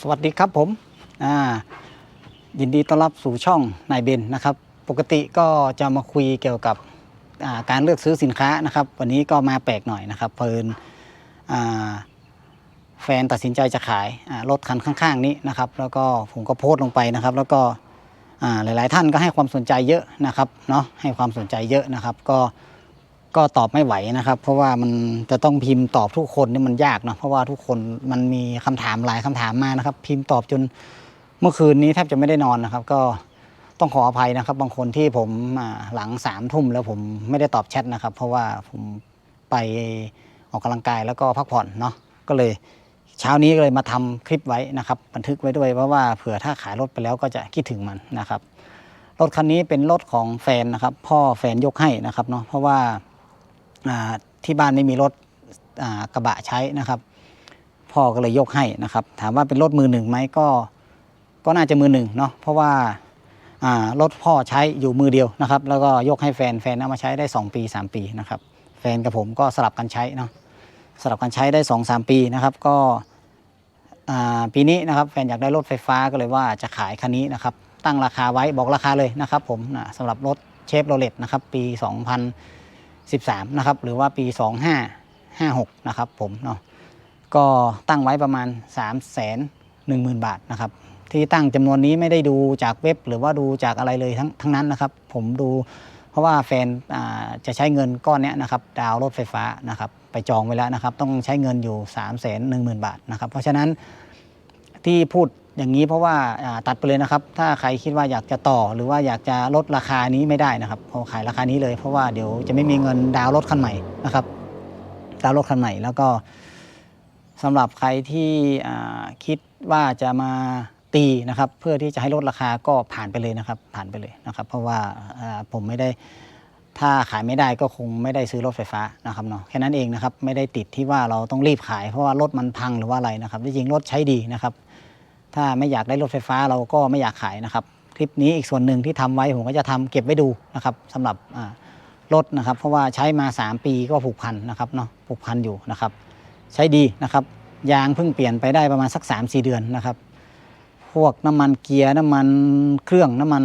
สวัสดีครับผมอ่ายินดีต้อนรับสู่ช่องนายเบนนะครับ ปกติก็จะมาคุยเกี่ยวกับาการเลือกซื้อสินค้านะครับ วันนี้ก็มาแปลกหน่อยนะครับเพลินแฟนตัดสินใจจะขายรถคันข้าง ๆ นี้นะครับ แล้วก็ผมก็โพสต์ลงไปนะครับ แล้วก็หลาย ๆ ท่านก็ให้ความสนใจเยอะนะครับเนาะให้ความสนใจเยอะนะครับ ก็ ก็ตอบไม่ไหวนะครับ เพราะว่ามันจะต้องพิมพ์ตอบทุกคนนี่มันยากเนาะเพราะว่าทุกคนมันมีคำถามหลายคำถามมานะครับ พิมพ์ตอบจนเมื่อคืนนี้แทบจะไม่ได้นอนนะครับ ก็ต้องขออภัยนะครับ บางคนที่ผมหลังสามทุ่มแล้วผมไม่ได้ตอบแชทนะครับ เพราะว่าผมไปออกกำลังกายแล้วก็พักผ่อนเนาะก็เลยเช้านี้ก็เลยมาทำคลิปไว้นะครับ บันทึกไว้ด้วยเพราะว่าเผื่อถ้าขายรถไปแล้วก็จะคิดถึงมันนะครับรถคันนี้เป็นรถของแฟนนะครับ พ่อแฟนยกให้นะครับเนาะเพราะว่า ที่บ้านไม่มีรถกระบะใช้นะครับ พ่อก็เลยยกให้นะครับ ถามว่าเป็นรถมือหนึ่งไหมก็ก็น่าจะมือหนึ่งเนาะเพราะว่ารถพ่อใช้อยู่มือเดียวนะครับ แล้วก็ยกให้แฟนแฟนเอามาใช้ได้ 2 ปี 3 ปีนะครับ แฟนกับผมก็สลับกันใช้เนาะสลับกันใช้ได้ 2-3 ปีนะครับก็ปีนี้นะครับแฟนอยากได้รถไฟฟ้าก็เลยว่าจะขายคันนี้นะครับ ตั้งราคาไว้บอกราคาเลยนะครับผมนะสำหรับรถเชฟโรเลตนะครับปี 13 นะครับ หรือว่าปี 2556 นะครับผมเนาะก็ตั้งไว้ประมาณ 3 1 0 0 0 0 บาทนะครับ ที่ตั้งจำนวนนี้ไม่ได้ดูจากเว็บ หรือว่าดูจากอะไรเลยทั้งทั้งนั้นนะครับ ผมดูเพราะว่าแฟนจะใช้เงินก้อนเนี้ยนะครับ ดาวรถไฟฟ้านะครับ ไปจองไว้แล้วนะครับ ต้องใช้เงินอยู่ 3 1 0 0 0 0 บาทนะครับ เพราะฉะนั้นที่พูด อย่างนี้เพราะว่าตัดไปเลยนะครับ ถ้าใครคิดว่าอยากจะต่อหรือว่าอยากจะลดราคานี้ไม่ได้นะครับเพราขายราคานี้เลย เพราะว่าเดี๋ยวจะไม่มีเงินดาวน์รถคันใหม่นะครับ ดาวน์รถคันใหม่แล้วก็สำหรับใครที่คิดว่าจะมาตีนะครับ เพื่อที่จะให้ลดราคาก็ผ่านไปเลยนะครับ ผ่านไปเลยนะครับ เพราะว่าอ่าผมไม่ได้ถ้าขายไม่ได้ก็คงไม่ได้ซื้อรถไฟฟ้านะครับเนาะแค่นั้นเองนะครับ ไม่ได้ติดที่ว่าเราต้องรีบขายเพราะว่ารถมันพังหรือว่าอะไรนะครับจริงๆรถใช้ดีนะครับ ถ้าไม่อยากได้รถไฟฟ้าเราก็ไม่อยากขายนะครับ คลิปนี้อีกส่วนหนึ่งที่ทำไว้ผมก็จะทำเก็บไว้ดูนะครับสำหรับรถนะครับ เพราะว่าใช้มา 3 ปีก็ผูกพันนะครับเนาะผูกพันอยู่นะครับ ใช้ดีนะครับยางเพิ่งเปลี่ยนไปได้ประมาณสัก 3-4 เดือนนะครับ พวกน้ำมันเกียร์น้ำมันเครื่องน้ำมัน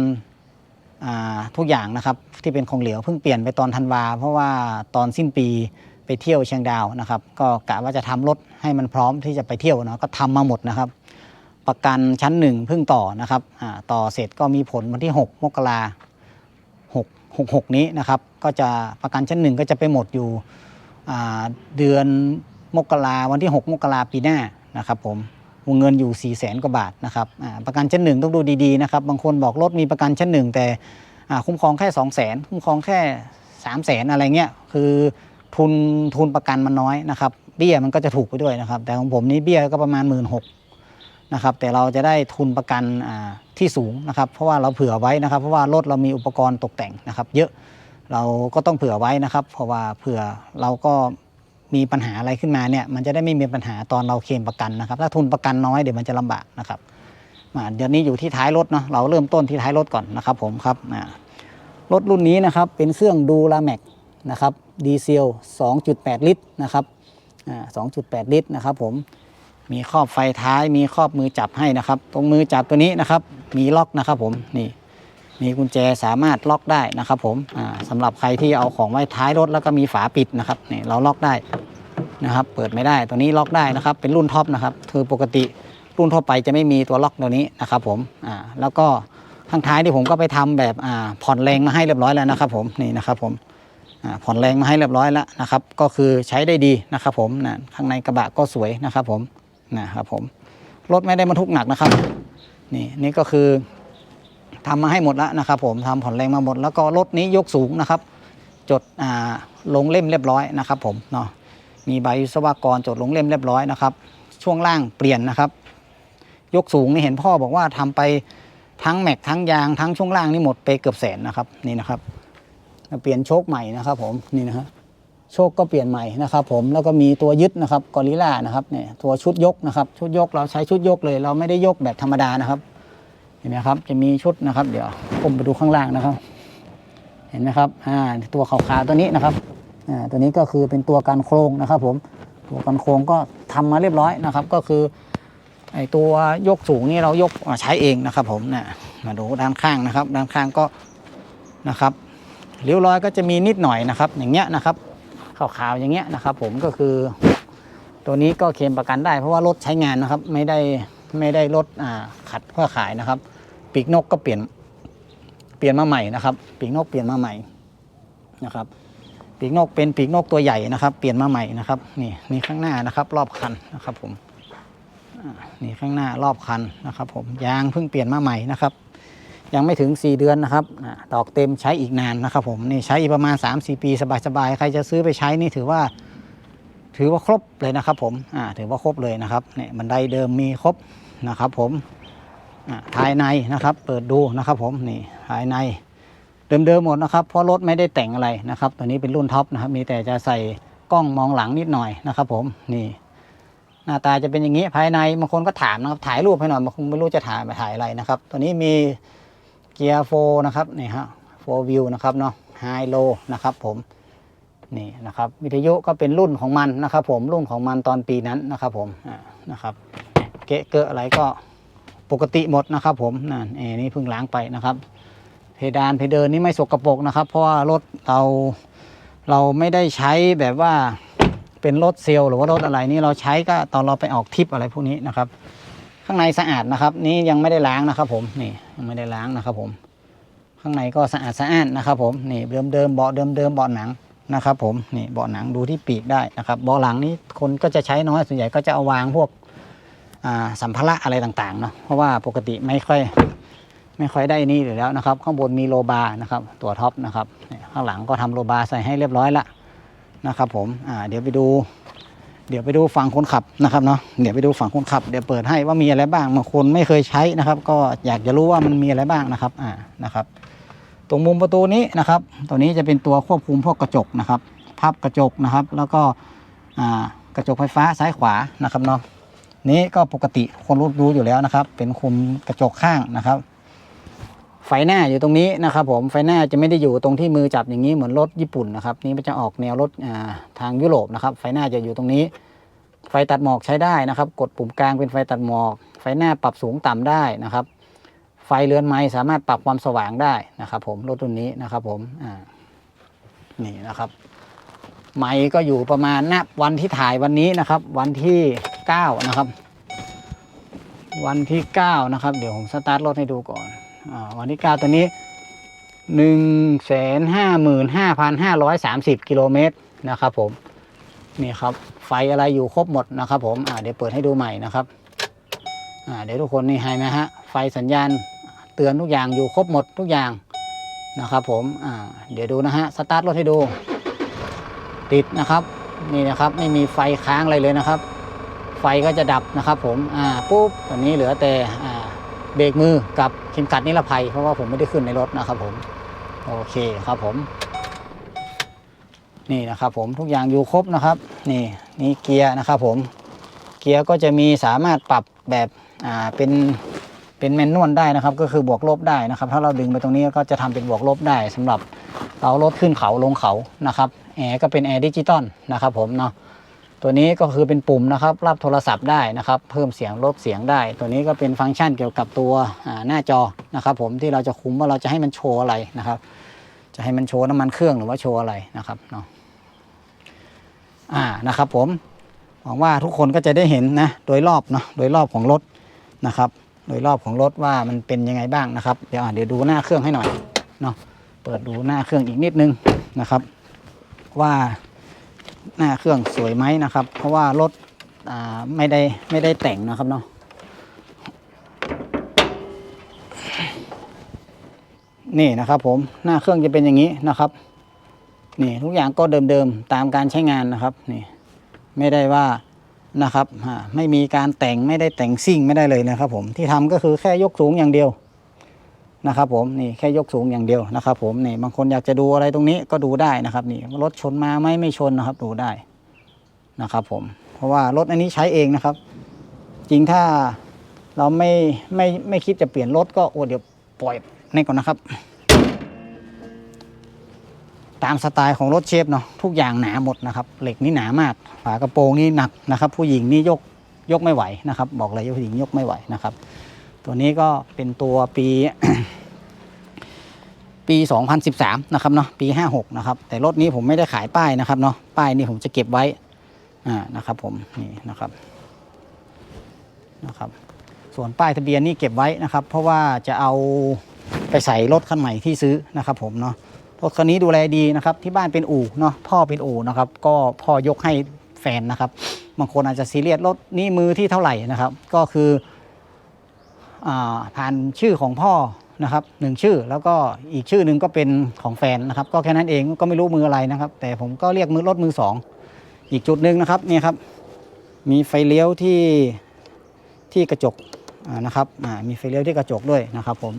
ทุกอย่างนะครับที่เป็นของเหลวเพิ่งเปลี่ยนไปตอนธันวา เพราะว่าตอนสิ้นปีไปเที่ยวเชียงดาวนะครับ ก็กะว่าจะทำรถให้มันพร้อมที่จะไปเที่ยวเนาะก็ทำมาหมดนะครับ ประกันชั้นหนึ่งเพิ่งต่อนะครับต่อเสร็จก็มีผลวันที่ 6 มกราหกหกหกนี้นะครับก็จะประกันชั้นหนึ่งก็จะไปหมดอยู่เดือนมกราวันที่ 6 มกราปีหน้านะครับผมวงเงินอยู่4 0 0แสนกว่าบาทนะครับประกันชั้นหนึ่งต้องดูดีๆนะครับบางคนบอกรถมีประกันชั้นหนึ่งแต่คุ้มครองแค่ 2 0 0แสนคุ้มครองแค่ 3 0 0แสนอะไรเงี้ยคือทุนทุนประกันมันน้อยนะครับเบี้ยมันก็จะถูกไปด้วยนะครับ แต่ของผมนี่เบี้ยก็ประมาณ 1 6ื่น นะครับแต่เราจะได้ทุนประกันที่สูงนะครับเพราะว่าเราเผื่อไว้นะครับ เพราะว่ารถเรามีอุปกรณ์ตกแต่งนะครับ เยอะเราก็ต้องเผื่อไว้นะครับ เพราะว่าเผื่อเราก็มีปัญหาอะไรขึ้นมาเนี่ยมันจะได้ไม่มีปัญหาตอนเราเคลมประกันนะครับ ถ้าทุนประกันน้อยเดี๋ยวมันจะลำบากนะครับเดี๋ยวนี้อยู่ที่ท้ายรถเนาะเราเริ่มต้นที่ท้ายรถก่อนนะครับผมครับรถรุ่นนี้นะครับเป็นเครื่องดูลาแม็กนะครับดีเซล 2.8 ลิตรนะครับ2.8 ลิตรนะครับผม มีครอบไฟท้าย มีครอบมือจับให้นะครับ ตรงมือจับตัวนี้นะครับ มีล็อกนะครับผมนี่มีกุญแจสามารถล็อกได้นะครับผมอ่าสำหรับใครที่เอาของไว้ท้ายรถแล้วก็มีฝาปิดนะครับนี่เราล็อกได้นะครับ เปิดไม่ได้ตัวนี้ล็อกได้นะครับ เป็นรุ่นท็อปนะครับคือปกติรุ่นทั่วไปจะไม่มีตัวล็อกตัวนี้นะครับผมอ่าแล้วก็ข้างท้ายที่ผมก็ไปทำแบบอ่าผ่อนแรงมาให้เรียบร้อยแล้วนะครับ ผมนี่นะครับผมอ่าผ่อนแรงมาให้เรียบร้อยแล้วนะครับ ก็คือใช้ได้ดีนะครับ ผมนะข้างในกระบะก็สวยนะครับ ผม นะครับผมรถไม่ได้บรรทุกหนักนะครับ นี่นี่ก็คือทำมาให้หมดแล้วนะครับผมทำผ่อนแรงมาหมด แล้วก็รถนี้ยกสูงนะครับ จดอ่าลงเล่มเรียบร้อยนะครับผมเนาะมีใบวิศวกรจดลงเล่มเรียบร้อยนะครับ ช่วงล่างเปลี่ยนนะครับ ยกสูงนี่เห็นพ่อบอกว่าทำไปทั้งแม็กทั้งยางทั้งช่วงล่างนี่หมดไปเกือบแสนนะครับนี่นะครับเปลี่ยนโชคใหม่นะครับผมนี่นะครับ โชคก็เปลี่ยนใหม่นะครับผมแล้วก็มีตัวยึดนะครับกอริล่านะครับเนี่ยตัวชุดยกนะครับชุดยกเราใช้ชุดยกเลย เราไม่ได้ยกแบบธรรมดานะครับ เห็นไหมครับจะมีชุดนะครับ เดี๋ยวผมไปดูข้างล่างนะครับ เห็นไหมครับอ่าตัวขาวๆตัวนี้นะครับอ่าตัวนี้ก็คือเป็นตัวการโครงนะครับผมตัวการโครงก็ทำมาเรียบร้อยนะครับ ก็คือไอตัวยกสูงนี่เรายกมาใช้เองนะครับ ผมนะมาดูด้านข้างนะครับ ด้านข้างก็นะครับเริ้วร้อยก็จะมีนิดหน่อยนะครับ อย่างเงี้ยนะครับ ขาวๆอย่างเงี้ยนะครับ ผมก็คือ ตัวนี้ก็เคลมประกันได้ เพราะว่ารถใช้งานนะครับ ไม่ได้ไม่ได้รถอ่าขัดเพื่อขายนะครับ ปีกนกก็เปลี่ยนเปลี่ยนมาใหม่นะครับ ปีกนกเปลี่ยนมาใหม่นะครับ ปีกนกเป็นปีกนกตัวใหญ่นะครับ เปลี่ยนมาใหม่นะครับนี่นี่ข้างหน้านะครับ รอบคันนะครับ ผมนี่ข้างหน้ารอบคันนะครับ ผมยางเพิ่งเปลี่ยนมาใหม่นะครับ ยังไม่ถึง 4 เดือนนะครับดอกเต็มใช้อีกนานนะครับผมนี่ใช้อีกประมาณ 3-4 ปีสบายๆ ใครจะซื้อไปใช้นี่ถือว่า ถือว่าครบเลยนะครับผมอ่าถือว่าครบเลยนะครับเนี่ยบันไดเดิมมีครบนะครับผมภายในนะครับ เปิดดูนะครับผมนี่ภายในเดิมๆหมดนะครับเพราะรถไม่ได้แต่งอะไรนะครับ ตัวนี้เป็นรุ่นท็อปนะครับ มีแต่จะใส่กล้องมองหลังนิดหน่อยนะครับ ผมนี่ หน้าตาจะเป็นอย่างนี้ภายในบางคนก็ถามนะครับถ่ายรูปให้หน่อยบางคนไม่รู้จะถ่ายมาถ่ายอะไรนะครับ ตัวนี้มี เกียร์โฟนะครับนี่ฮะโฟวิวนะครับเนาะไฮโลนะครับผมนี่นะครับวิทยุก็เป็นรุ่นของมันนะครับ ผมรุ่นของมันตอนปีนั้นนะครับผมอ่านะครับเกะเกอะอะไรก็ปกติหมดนะครับ ผมนั่นเอนี่เพิ่งล้างไปนะครับ เพดานเพเดินนี่ไม่สกรปรกนะครับ เพราะว่ารถเราเราไม่ได้ใช้แบบว่าเป็นรถเซลล์หรือว่ารถอะไรนี่เราใช้ก็ตอนเราไปออกทริปอะไรพวกนี้นะครับ ข้างในสะอาดนะครับ นี่ยังไม่ได้ล้างนะครับผมนี่ยังไม่ได้ล้างนะครับผมข้างในก็สะอาดสะอานนะครับผมนี่เดิมเดิมเบาะเดิมเดิมเบาะหนังนะครับผมนี่เบาะหนังดูที่ปีกได้นะครับเบาะหลังนี้คนก็จะใช้น้อยส่วนใหญ่ก็จะเอาวางพวกอ่าสัมภาระอะไรต่างๆเนาะเพราะว่าปกติไม่ค่อยไม่ค่อยได้นี่อยู่แล้วนะครับ ข้างบนมีโลบานะครับ ตัวท็อปนะครับ ข้างหลังก็ทำโลบาใส่ให้เรียบร้อยละนะครับผมอ่าเดี๋ยวไปดู เดี๋ยวไปดูฝั่งคนขับนะครับเนาะเดี๋ยวไปดูฝั่งคนขับเดี๋ยวเปิดให้ว่ามีอะไรบ้างบางคนไม่เคยใช้นะครับ ก็อยากจะรู้ว่ามันมีอะไรบ้างนะครับอ่านะครับ ตรงมุมประตูนี้นะครับ ตัวนี้จะเป็นตัวควบคุมพวกกระจกนะครับพับกระจกนะครับ แล้วก็อ่ากระจกไฟฟ้าซ้ายขวานะครับเนาะนี้ก็ปกติคนรู้รู้อยู่แล้วนะครับ เป็นคุมกระจกข้างนะครับ ไฟหน้าอยู่ตรงนี้นะครับผมไฟหน้าจะไม่ได้อยู่ตรงที่มือจับอย่างนี้เหมือนรถญี่ปุ่นนะครับนี่มันจะออกแนวรถาทางยุโรปนะครับไฟหน้าจะอยู่ตรงนี้ ไฟตัดหมอกใช้ได้นะครับ กดปุ่มกลางเป็นไฟตัดหมอก ไฟหน้าปรับสูงต่ำได้นะครับ ไฟเรือนไม้สามารถปรับความสว่างได้นะครับ ผมรถรุ่นนี้นะครับผมนี่นะครับไม้ก็อยู่ประมาณณวันที่ถ่ายวันนี้นะครับ วันที่เก้านะครับ วันที่เก้านะครับเดี๋ยวผมสตาร์ทรถให้ดูก่อน วันที่เก้าตัวนี้หนึ่งแสนห้าหมื่นห้าพันห้าร้อยสามสิบกิโลเมตรนะครับผมนี่ครับไฟอะไรอยู่ครบหมดนะครับผมเดี๋ยวเปิดให้ดูใหม่นะครับเดี๋ยวทุกคนนี่ให้ไหมฮะไฟสัญญาณเตือนทุกอย่างอยู่ครบหมดทุกอย่างนะครับผมเดี๋ยวดูนะฮะสตาร์ทรถให้ดู ติดนะครับนี่นะครับไม่มีไฟค้างอะไรเลยนะครับ ไฟก็จะดับนะครับผมปุ๊บตอนนี้เหลือแต่ เบรกมือกับเข็มขัดนิรภัย เพราะว่าผมไม่ได้ขึ้นในรถนะครับผม โอเคครับผม นี่นะครับผมทุกอย่างอยู่ครบนะครับ นี่นี่เกียร์นะครับผม เกียร์ก็จะมีสามารถปรับแบบอ่าเป็นเป็นแมนนวลได้นะครับ ก็คือบวกลบได้นะครับ ถ้าเราดึงไปตรงนี้ก็จะทำเป็นบวกลบได้สำหรับเรารถขึ้นเขาลงเขานะครับแอร์ก็เป็นแอร์ดิจิตอลนะครับผมเนาะ ตัวนี้ก็คือเป็นปุ่มนะครับรับโทรศัพท์ได้นะครับ เพิ่มเสียงลดเสียงได้ ตัวนี้ก็เป็นฟังก์ชันเกี่ยวกับตัวหน้าจอนะครับ ผมที่เราจะคุมว่าเราจะให้มันโชว์อะไรนะครับ จะให้มันโชว์น้ำมันเครื่องหรือว่าโชว์อะไรนะครับเนาะอ่านะครับผมหวังว่าทุกคนก็จะได้เห็นนะโดยรอบเนาะโดยรอบของรถนะครับ โดยรอบของรถว่ามันเป็นยังไงบ้างนะครับเดี๋ยวเดี๋ยวดูหน้าเครื่องให้หน่อยเนาะเปิดดูหน้าเครื่องอีกนิดนึงนะครับ ว่า หน้าเครื่องสวยไหมนะครับ เพราะว่ารถไม่ได้ไม่ได้แต่งนะครับเนาะนี่นะครับผมหน้าเครื่องจะเป็นอย่างนี้นะครับนี่ทุกอย่างก็เดิมๆตามการใช้งานนะครับนี่ไม่ได้ว่านะครับไม่มีการแต่งไม่ได้แต่งซิ่งไม่ได้เลยนะครับผมที่ทำก็คือแค่ยกสูงอย่างเดียว นะครับผมนี่แค่ยกสูงอย่างเดียวนะครับผมนี่บางคนอยากจะดูอะไรตรงนี้ก็ดูได้นะครับนี่รถชนมาไหมไม่ชนนะครับดูได้นะครับผมเพราะว่ารถอันนี้ใช้เองนะครับ จริงถ้าเราไม่ไม่ไม่คิดจะเปลี่ยนรถก็โอ้เดี๋ยวปล่อยนี่ก่อนนะครับ ตามสไตล์ของรถเชฟเนาะทุกอย่างหนาหมดนะครับ เหล็กนี่หนามากฝากระโปรงนี่หนักนะครับ ผู้หญิงนี่ยกยกไม่ไหวนะครับ บอกเลยผู้หญิงยกไม่ไหวนะครับ ตัวนี้ก็เป็นตัวปี ปี 2013 นะครับเนาะปี 56 นะครับ แต่รถนี้ผมไม่ได้ขายป้ายนะครับเนาะป้ายนี่ผมจะเก็บไว้อ่านะครับผมนี่นะครับนะครับ ส่วนป้ายทะเบียนนี่เก็บไว้นะครับ เพราะว่าจะเอาไปใส่รถคันใหม่ที่ซื้อนะครับผมเนาะรถคันนี้ดูแลดีนะครับ ที่บ้านเป็นอู่เนาะพ่อเป็นอู่นะครับ ก็พ่อยกให้แฟนนะครับ บางคนอาจจะซีเรียสรถนี้มือที่เท่าไหร่นะครับ ก็คืออ่าผ่านชื่อของพ่อ นะครับหนึ่งชื่อแล้วก็อีกชื่อหนึ่งก็เป็นของแฟนนะครับ ก็แค่นั้นเองก็ไม่รู้มืออะไรนะครับ แต่ผมก็เรียกมือรถมือสองอีกจุดหนึ่งนะครับเนี่ยครับ มีไฟเลี้ยวที่ที่กระจกนะครับมีไฟเลี้ยวที่กระจกด้วยนะครับ ผม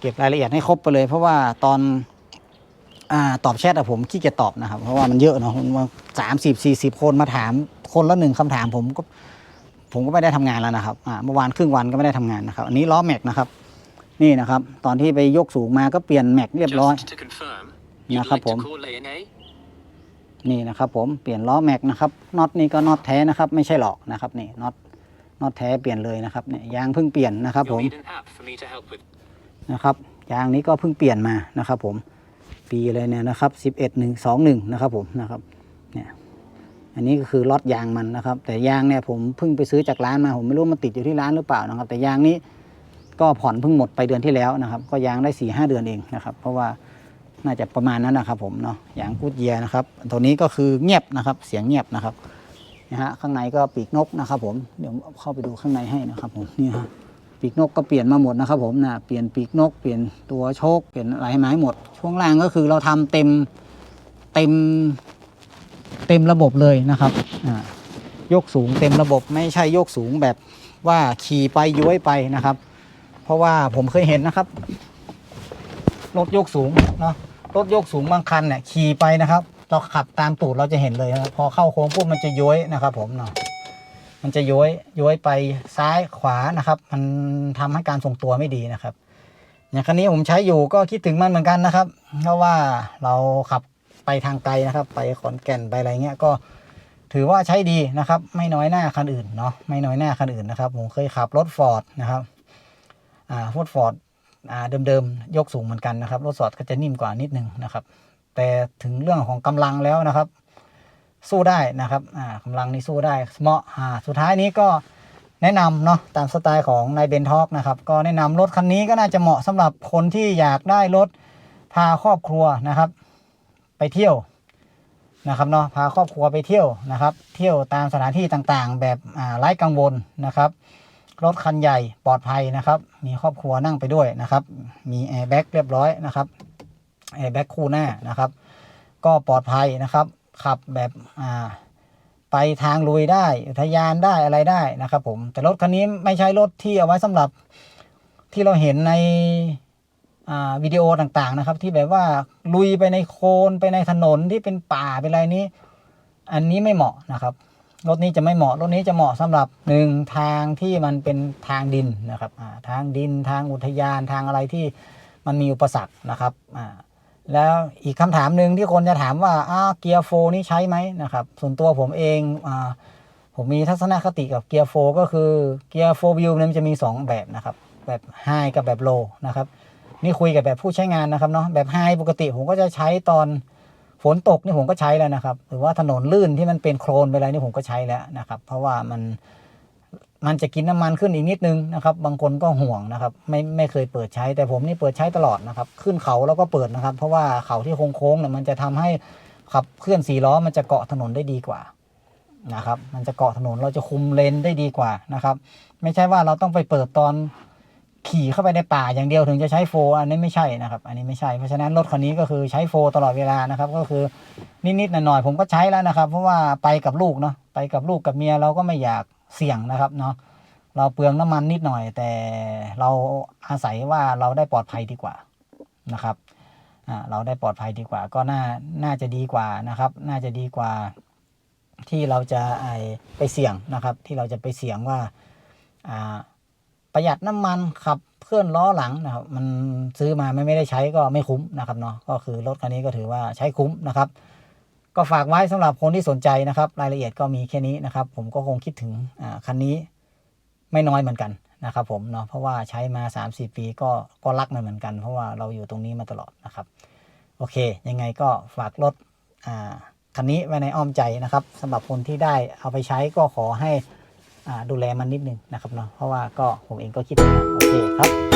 เก็บรายละเอียดให้ครบไปเลย เพราะว่าตอนอตอบแชทอะผมขี้เกียจตอบนะครับ เพราะว่ามันเยอะเนาะสามสิบสี่สิบคนมาถามคนละหนึ่งคำถามผมก็ผมก็ไม่ได้ทำงานแล้วนะครับเมื่อวานครึ่งวันก็ไม่ได้ทำงานนะครับ อันนี้ล้อแม็กนะครับ นี่นะครับ ตอนที่ไปยกสูงมาก็เปลี่ยนแม็กเรียบร้อย Just to confirm, Dạ, you'd khắp like to ผม. call ANA? นี่นะครับผมเปลี่ยนล้อแม็กนะครับน็อตนี่ก็น็อตแท้นะครับ ไม่ใช่หลอกนะครับนี่น็อตน็อตแท้เปลี่ยนเลยนะครับเนี่ยยางเพิ่งเปลี่ยนนะครับผ You'll ม need an app for me to help with. นะครับยางนี้ก็เพิ่งเปลี่ยนมานะครับ ผม ปีเลยเนี่ยนะครับสิบเอ็ดหนึ่งสองหนึ่งนะครับ ผมนะครับเนี่ยอันนี้ก็คือล็อตยางมันนะครับ แต่ยางเนี่ยผมเพิ่งไปซื้อจากร้านมาผมไม่รู้มันติดอยู่ที่ร้านหรือเปล่านะครับ แต่ยางนี้ ก็ผ่อนเพิ่งหมดไปเดือนที่แล้วนะครับ ก็ยางได้สี่ห้าเดือนเองนะครับ เพราะว่าน่าจะประมาณนั้นนะครับ ผมเนาะยางกูดเยียนะครับ ตัวนี้ก็คือเงียบนะครับ เสียงเงียบนะครับนะฮะข้างในก็ปีกนกนะครับ ผมเดี๋ยวเข้าไปดูข้างในให้นะครับ ผมนี่ฮะปีกนกก็เปลี่ยนมาหมดนะครับ ผมนะเปลี่ยนปีกนกเปลี่ยนตัวโชคเปลี่ยนอะไรให้ไม้หมด ช่วงล่างก็คือเราทำเต็มเต็มเต็มระบบเลยนะครับอ่ายกสูงเต็มระบบไม่ใช่ยกสูงแบบว่าขี่ไปย้วยไปนะครับ เพราะว่าผมเคยเห็นนะครับ รถยกสูงเนาะรถยกสูงบางคันเนี่ยขี่ไปนะครับ เราขับตามตูดเราจะเห็นเลยนะพอเข้าโค้งปุ๊บมันจะย้วยนะครับ ผมเนาะมันจะย้อยย้อยไปซ้ายขวานะครับ มันทำให้การทรงตัวไม่ดีนะครับอย่างคันนี้ผมใช้อยู่ก็คิดถึงมันเหมือนกันนะครับ เพราะว่าเราขับไปทางไกลนะครับ ไปขอนแก่นไปอะไรเงี้ยก็ถือว่าใช้ดีนะครับ ไม่น้อยหน้าคันอื่นเนาะไม่น้อยหน้าคันอื่นนะครับ ผมเคยขับรถฟอร์ดนะครับ อ่ารถฟอร์ดอ่าเดิมๆ ยกสูงเหมือนกันนะครับ รถฟอดก็จะนิ่มกว่านิดนึงนะครับ แต่ถึงเรื่องของกำลังแล้วนะครับ สู้ได้นะครับอ่ากำลังนี้สู้ได้เหมาะอ่าสุดท้ายนี้ก็แนะนำเนาะตามสไตล์ของนายเบนท็อกนะครับ ก็แนะนำรถคันนี้ก็น่าจะเหมาะสำหรับคนที่อยากได้รถพาครอบครัวนะครับ ไปเที่ยวนะครับเนาะพาครอบครัวไปเที่ยวนะครับ เที่ยวตามสถานที่ต่างๆ แบบไร้กังวลนะครับ รถคันใหญ่ปลอดภัยนะครับ มีครอบครัวนั่งไปด้วยนะครับ มีแอร์แบ็กเรียบร้อยนะครับแอร์แบ็กคู่หน้านะครับ ก็ปลอดภัยนะครับ ขับแบบอ่าไปทางลุยได้อุทยานได้อะไรได้นะครับ ผม แต่รถคันนี้ไม่ใช่รถที่เอาไว้สำหรับที่เราเห็นในวิดีโอต่างๆนะครับ ที่แบบว่าลุยไปในโคลนไปในถนนที่เป็นป่าเป็นอะไรนี้ อันนี้ไม่เหมาะนะครับ รถนี้จะไม่เหมาะรถนี้จะเหมาะสำหรับหนึ่งทางที่มันเป็นทางดินนะครับทางดินทางอุทยานทางอะไรที่มันมีอุปสรรคนะครับแล้วอีกคำถามหนึ่งที่คนจะถามว่าเกียร์โฟนี่ใช้ไหมนะครับส่วนตัวผมเองอผมมีทัศนคติกับเกียร์โฟก็คือเกียร์โฟวิวเนี่ยมันจะมี 2 แบบนะครับแบบไฮกับแบบโลนะครับนี่คุยกับแบบผู้ใช้งานนะครับเนาะแบบไฮปกติผมก็จะใช้ตอน ฝนตกนี่ผมก็ใช้แล้วนะครับ หรือว่าถนนลื่นที่มันเป็นโคลนไปอะไรนี่ผมก็ใช้แล้วนะครับ เพราะว่ามันมันจะกินน้ำมันขึ้นอีกนิดนึงนะครับ บางคนก็ห่วงนะครับ ไม่ไม่เคยเปิดใช้แต่ผมนี่เปิดใช้ตลอดนะครับ ขึ้นเขาแล้วก็เปิดนะครับ เพราะว่าเขาที่โค้งๆเนี่ยมันจะทำให้ขับเคลื่อนสี่ล้อมันจะเกาะถนนได้ดีกว่านะครับ มันจะเกาะถนนเราจะคุมเลนได้ดีกว่านะครับ ไม่ใช่ว่าเราต้องไปเปิดตอน ขี่เข้าไปในป่าอย่างเดียวถึงจะใช้โฟร์อันนี้ไม่ใช่นะครับ อันนี้ไม่ใช่ เพราะฉะนั้นรถคันนี้ก็คือใช้โฟร์ตลอดเวลานะครับ ก็คือนิดๆหน่อยๆผมก็ใช้แล้วนะครับ เพราะว่าไปกับลูกเนาะไปกับลูกกับเมียเราก็ไม่อยากเสี่ยงนะครับเนาะเราเปลืองน้ำมันนิดหน่อย แต่เราอาศัยว่าเราได้ปลอดภัยดีกว่านะครับอ่าเราได้ปลอดภัยดีกว่า ก็น่าน่าจะดีกว่านะครับ น่าจะดีกว่า ที่เราจะไอไปเสี่ยงนะครับ ที่เราจะไปเสี่ยงว่าอ่า ประหยัดน้ำมันขับเคลื่อนล้อหลังนะครับ มันซื้อมาไม่ไม่ได้ใช้ก็ไม่คุ้มนะครับเนาะก็คือรถคันนี้ก็ถือว่าใช้คุ้มนะครับ ก็ฝากไว้สำหรับคนที่สนใจนะครับ รายละเอียดก็มีแค่นี้นะครับ ผมก็คงคิดถึงอ่าคันนี้ไม่น้อยเหมือนกันนะครับผมเนาะเพราะว่าใช้มา 3-4 ปีก็ก็รักมันเหมือนกัน เพราะว่าเราอยู่ตรงนี้มาตลอดนะครับโอเค ยังไงก็ฝากรถอ่าคันนี้ไว้ในอ้อมใจนะครับสำหรับคนที่ได้เอาไปใช้ก็ขอให้ ดูแลมันนิดนึงนะครับเนาะเพราะว่าก็ผมเองก็คิดว่าโอเคครับ